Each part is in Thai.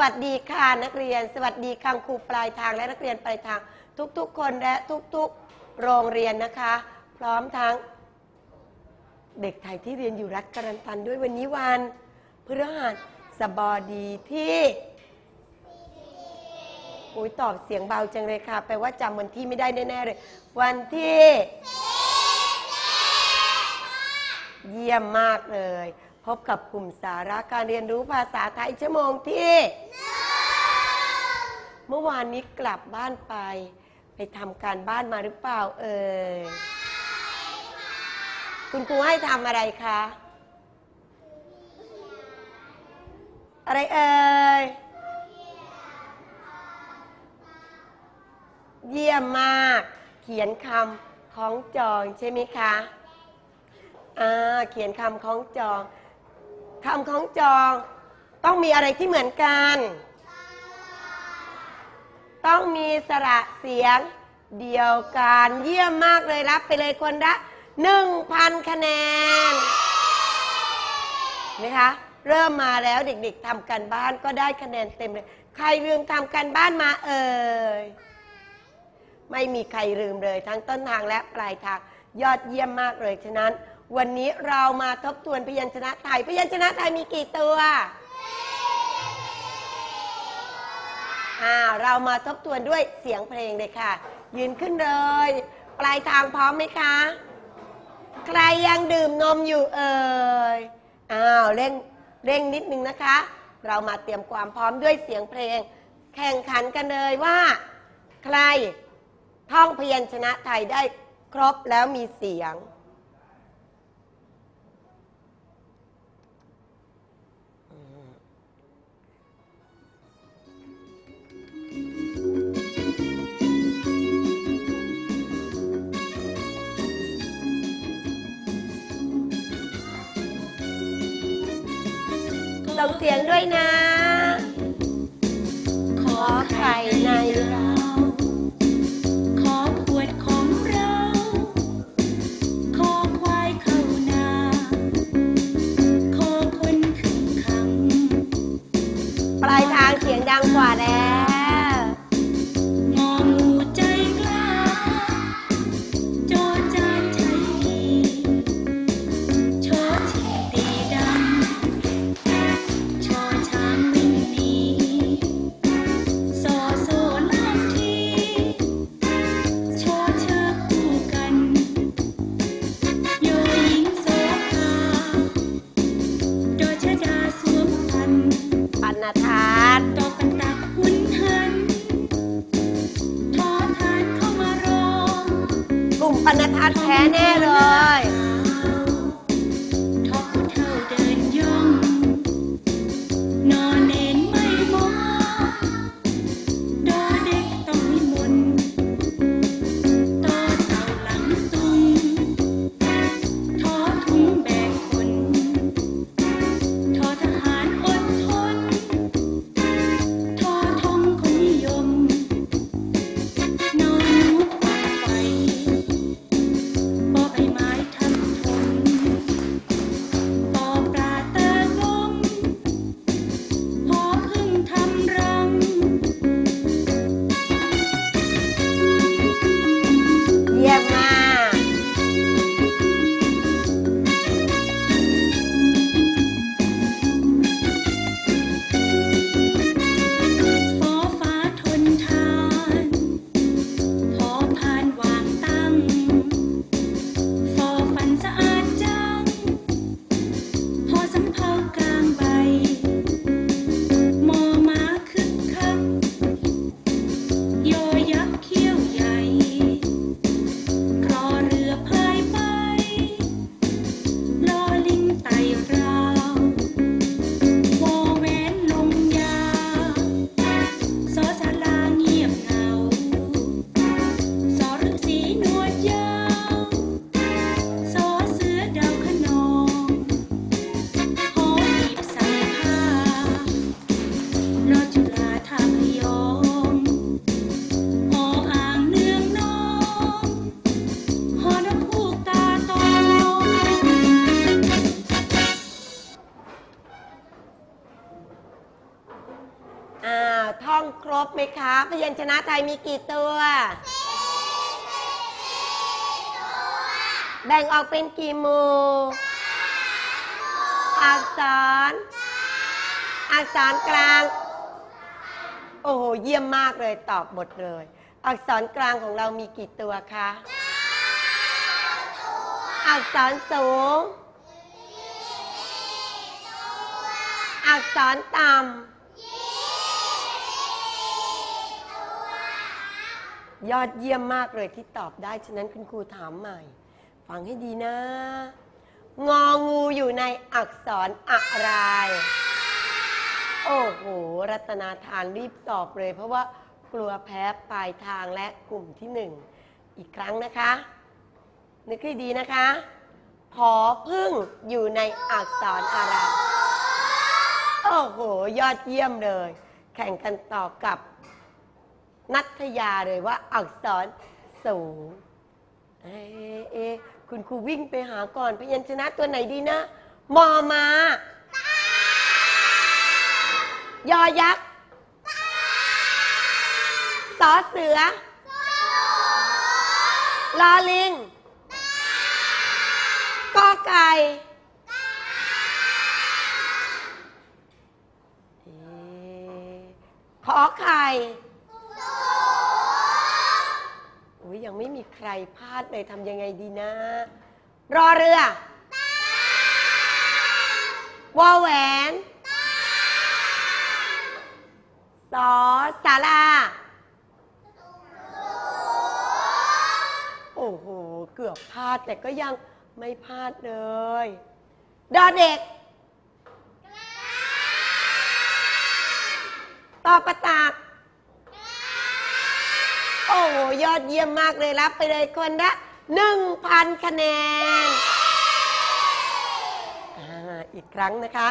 สวัสดีค่ะนักเรียน สวัสดีคังครูปลายทางและนักเรียนปลายทางทุกๆ คนและทุกๆ โรงเรียนนะคะ พร้อมทั้งเด็กไทยที่เรียนอยู่รัฐกรันตันด้วยวันนี้วันพฤหัสบดีที่อุ้ยตอบเสียงเบาจังเลยค่ะแปลว่าจำวันที่ไม่ได้แน่ๆเลย วันที่ เยี่ยมมากเลย พบกับกลุ่มสาระการเรียนรู้ภาษาไทยชั่วโมงที่ เมื่อวานนี้กลับบ้านไป ไปทำการบ้านมาหรือเปล่าเอ่ยคุณครูให้ทำอะไรคะ อะไรเอ่ย เยี่ยมมาก เขียนคำของจองใช่ไหมคะ อ่า เขียนคำของจอง คำของจอง ต้องมีอะไรที่เหมือนกัน ต้องมีสระเสียงเดียวกันเยี่ยมมากเลยรับไปเลยคนละหนึ่งพันคะแนนนะคะ เริ่มมาแล้วเด็กๆทำการบ้านก็ได้คะแนนเต็มเลย ใครลืมทำการบ้านมาเอ่ยไม่มีใครลืมเลย ทั้งต้นทางและปลายทางยอดเยี่ยมมากเลยฉะนั้น วันนี้เรามาทบทวนพยัญชนะไทย พยัญชนะไทยมีกี่ตัวอ่าเรามาทบทวนด้วยเสียงเพลงเลยค่ะ ยืนขึ้นเลย ปลายทางพร้อมไหมคะ ใครยังดื่มนมอยู่เอ่ยอ้าวเร่งเร่งนิดนึงนะคะ เรามาเตรียมความพร้อมด้วยเสียงเพลง แข่งขันกันเลยว่า ใครท่องพยัญชนะไทยได้ครบแล้วมีเสียง งเสียงด้วยนะ นาทานตอกตักคุ้นหันทอทานเข้ามารองกลุ่มปนาทานแพ้แน่เลย ไหมคะพยัญชนะไทยมีกี่ตัวแบ่งออกเป็นกี่หมู่อักษร อักษรกลาง โอ้โห เยี่ยมมากเลยตอบหมดเลย อักษรกลางของเรามีกี่ตัวคะอักษรสูง อักษรต่ำ ยอดเยี่ยมมากเลยที่ตอบได้ ฉะนั้นคุณครูถามใหม่ ฟังให้ดีนะ งองูอยู่ในอักษรอะไร โอ้โห รัตนาทานรีบตอบเลย เพราะว่ากลัวแพ้ปลายทางและกลุ่มที่หนึ่ง อีกครั้งนะคะ นึกให้ดีนะคะ พอพึ่งอยู่ในอักษรอะไร โอ้โห ยอดเยี่ยมเลย แข่งกันตอบกับ นัทยาเลยว่าอักษรสูงเอะเอะคุณครูวิ่งไปหาก่อนพยัญชนะตัวไหนดีนะ มอมายอยักษ์สอเสือลอลิงกอไก่ขอไข่ อุ้ยยังไม่มีใครพลาดเลยทำยังไงดีนะ รอเรือวอแหวนสอสาราโอ้โห เกือบพลาดแต่ก็ยังไม่พลาดเลย ดอเด็ก ต่อประตาก โอ้โห ยอดเยี่ยมมากเลยรับไปเลยคนละหนึ่งพันคะแนนอีกครั้งนะคะ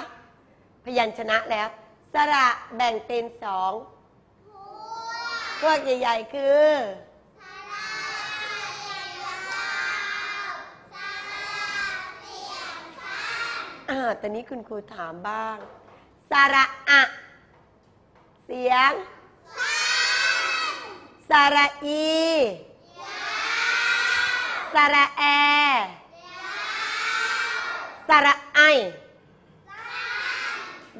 พยัญชนะแล้ว สระแบ่งเป็นสองพวกใหญ่ ๆ คืออ่าตอนนี้คุณครูถามบ้าง สระอะ เสียง สระอีสระแอสระไอ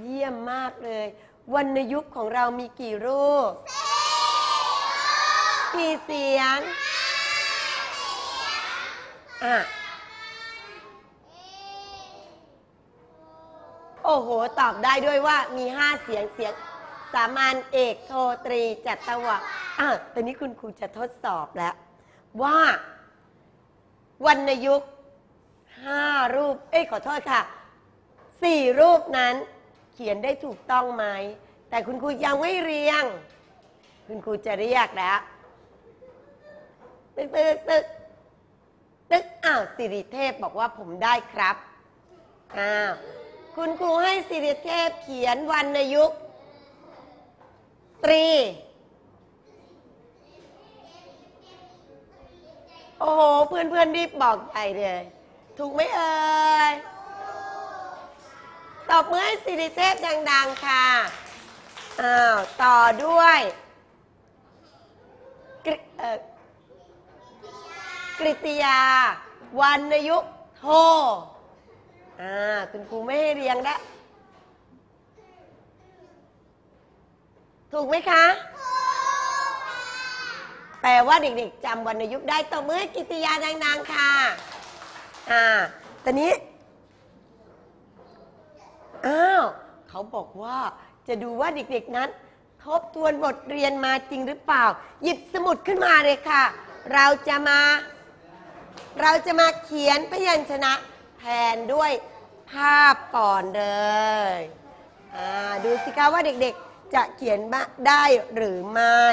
เยี่ยมมากเลย วรรณยุกต์ของเรามีกี่รูป กี่เสียง อะ โอ้โห ตอบได้ด้วยว่ามีห้าเสียงเสียง สามัญเอกโทตรีจัตวะ อะตอนนี้คุณครูจะทดสอบแล้ว ว่าวรรณยุกต์ห้ารูป เอ้ยขอโทษค่ะสี่รูปนั้น เขียนได้ถูกต้องไหม แต่คุณครูยังไม่เรียง คุณครูจะเรียกแล้วตึกตึกตึกตึกอ้าวสิริเทพบอกว่าผมได้ครับอ้าวคุณครูให้สิริเทพเขียนวรรณยุกต์ตรี โอ้โห เพื่อนเพื่อนรีบบอกใหญ่เลย ถูกไหมเอ่ยตบมือให้สิริเทพดัง ๆ ค่ะ อ้าว ต่อด้วยกริเอ่อกริตยาวรรณยุโทอ่า คุณครูไม่ให้เรียงแล้วถูกไหมคะ ลว่าเด็กๆจำวรรณยุกต์ได้ตบมือกิติยาดังๆค่ะ อ่า ตอนนี้ อ้าว เขาบอกว่าจะดูว่าเด็กๆนั้น ทบทวนบทเรียนมาจริงหรือเปล่า หยิบสมุดขึ้นมาเลยค่ะ เราจะมา เราจะมาเขียนพยัญชนะแทนด้วยภาพก่อนเลยอ่าดูสิคะว่าเด็กๆจะเขียนได้หรือไม่